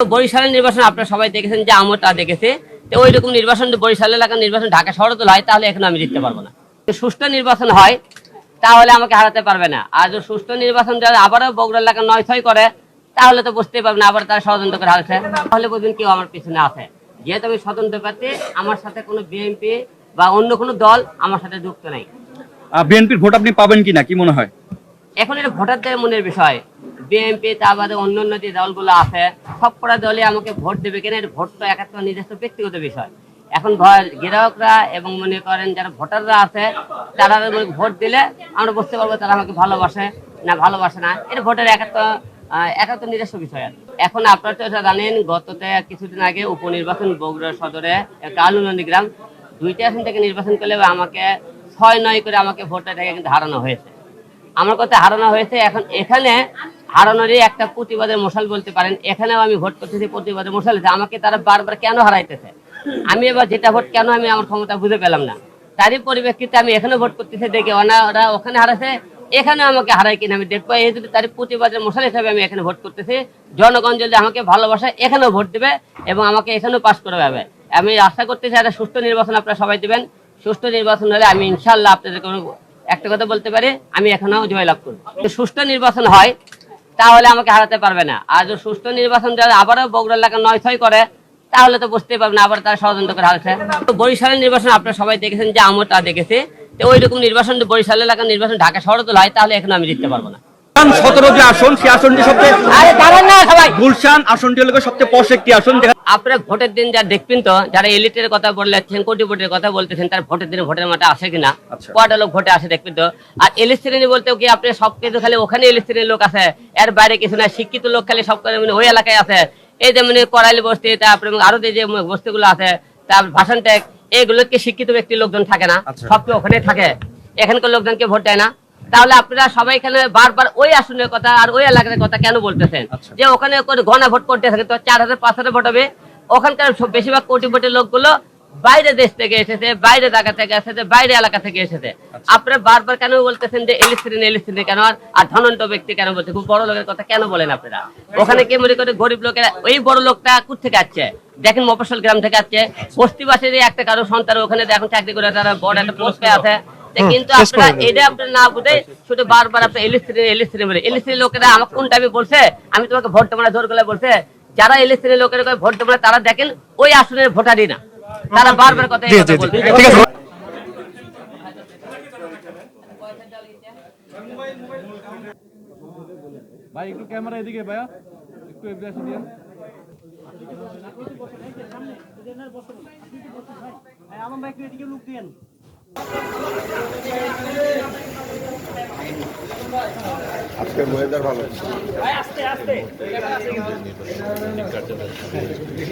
বরিশালের নির্বাচন আপনারা সবাই দেখেছেন যে আমরা তা দেখেছে। তো ওই রকম নির্বাচন যদি বরিশাল এলাকার নির্বাচন ঢাকা শহরে তো হয় তাহলে এখানে আমি জিততে পারব না। যদি সুষ্ঠু নির্বাচন হয় তাহলে আমাকে হারাতে পারবে না। আর যদি সুষ্ঠু নির্বাচন যারা আবারও বগুড়া এলাকা নয় ছয় করে তাহলে তো বুঝতেই পারবে না আবার তারা ষড়যন্ত্র করে হারছে। তাহলে বুঝবেন কেউ আমার পিছনে আছে। যেহেতু আমি স্বতন্ত্র প্রার্থী আমার সাথে কোনো বিএনপি বা অন্য কোনো দল আমার সাথে যুক্ত নাই। বিএনপির ভোট আপনি পাবেন কিনা কি মনে হয়? এখন এটা ভোটারদের মনের বিষয়। বিএনপি তা বাদে অন্য অন্য যে দলগুলো আছে, সব কটা দলই আমাকে ভোট দেবে কিনা? এটা ভোট তো একাত্ম নিজস্ব ব্যক্তিগত বিষয়। এখন গ্রাহকরা এবং মনে করেন যারা ভোটাররা আছে, তারা ভোট দিলে আমরা বুঝতে পারব তারা আমাকে ভালোবাসে না ভালোবাসে না। এটা ভোটের একাত্ম একাত্ম নিজস্ব বিষয়। এখন আপনারা তো এটা জানেন গততে কিছুদিন আগে উপনির্বাচন বগুড়া সদরে কালুনন্দী গ্রাম, দুইটা আসন থেকে নির্বাচন করলে আমাকে ছয় নয় করে আমাকে ভোটটা থেকে কিন্তু হারানো হয়েছে। আমার কথা হারানো হয়েছে। এখন এখানে হারানোরই একটা প্রতিবাদের মশাল বলতে পারেন। এখানেও আমি ভোট করতেছি প্রতিবাদের মশাল। আমাকে তারা বারবার কেন হারাইতেছে? আমি এবার যেটা ভোট কেন আমি আমার ক্ষমতা বুঝে পেলাম না। তারই পরিপ্রেক্ষিতে আমি এখানে ভোট করতেছি দেখে ওনা, ওরা ওখানে হারাছে এখানে আমাকে হারাই কিনা আমি দেখব। এই যদি তার প্রতিবাদের মশাল হিসাবে আমি এখানে ভোট করতেছি, জনগণ যদি আমাকে ভালোবাসে, এখানেও ভোট দিবে এবং আমাকে এখানেও পাশ করে যাবে। আমি আশা করতেছি একটা সুস্থ নির্বাচন আপনারা সবাই দিবেন। সুস্থ নির্বাচন হলে আমি ইনশাল্লাহ আপনাদের একটা কথা বলতে পারি। আমি এখনও জয়লাভ করব। সুস্থ নির্বাচন হয় তাহলে আমাকে হারাতে পারবে না। আর যদি সুষ্ঠু নির্বাচন যারা আবারও বগুড়া এলাকা নয় ছয় করে তাহলে তো বুঝতেই পারবে না আবার তারা ষড়যন্ত্র করে হারছে। তো বরিশালের নির্বাচন আপনারা সবাই দেখেছেন যে আমরা তা দেখেছি। তো ওই রকম নির্বাচন বরিশাল এলাকার নির্বাচন ঢাকা শহরে তো হয় তাহলে এখন আমি জিততে পারব না। সতেরো যে আসন সেই আসনটি সবচেয়ে গুলশান আসনটি হলো সবচেয়ে পশ একটি আসন আপনারা ভোটের দিন যা দেখবেন তো যারা এলিটের কথা বললেন কোটি ভোটের কথা বলতেছেন তার ভোটের দিনে ভোটের মাঠে আসে কিনা? আচ্ছা। কটা লোক ভোটে আসে দেখবেন তো? আর এলিট শ্রেণি বলতে কি আপনি সব কিছু খালি ওখানে এলিট শ্রেণির লোক আছে? এর বাইরে কিছু না শিক্ষিত লোক খালি সব মানে ওই এলাকায় আছে। এই যে মানে করাইলি বস্তি তারপরে আরও যে বস্তিগুলো আছে তারপর ভাষণ ট্যাগ এগুলো কি শিক্ষিত ব্যক্তির লোকজন থাকে না। আচ্ছা। সব কি ওখানে থাকে। এখানকার লোকজনকে ভোট দেয় না? তাহলে আপনারা সবাই এখানে বারবার ওই আসনের কথা আর ওই এলাকার কথা কেন বলতেছেন? আচ্ছা। যে ওখানে ঘনা ভোট করতে থাকে তো চার হাজার পাঁচ হাজার ভোট হবে। ওখানকার বেশিরভাগ কোটি কোটি লোকগুলো বাইরে দেশ থেকে এসেছে বাইরে জায়গা থেকে এসেছে বাইরে এলাকা থেকে এসেছে। আপনারা বারবার কেন বলতেছেন যে এলিস্ট্রিন এলিস্ট্রিন কেন? আর ধনন্ত ব্যক্তি কেন বলছে? খুব বড় লোকের কথা কেন বলেন আপনারা? ওখানে কে মনে করে গরিব লোকেরা ওই বড় লোকটা কোথা থেকে আসছে? দেখেন মফসল গ্রাম থেকে আসছে। বস্তিবাসীর একটা কারও সন্তান ওখানে এখন চাকরি করে তারা বড় একটা পোস্টে আছে। কিন্তু আপনারা এটা আপনারা না বুঝে শুধু বারবার আপনার এলিস্ট্রিন এলিস্ট্রিন বলে। এলিস্ট্রিন লোকেরা আমাকে কোন টাইমে বলছে? আমি তোমাকে ভোট দেবো না জোর করে বলছে। যারা এলিস্ট্রিন লোকের ভোট দেবো না তারা দেখেন ওই আসনের ভোটারই না। তারা বারবার কথা কথা বলছে। ঠিক আছে। ভাই একটু ক্যামেরা এদিকে ভাইয়া। একটু এদিকে আসে দিন আজকের ওয়েদার ভালো।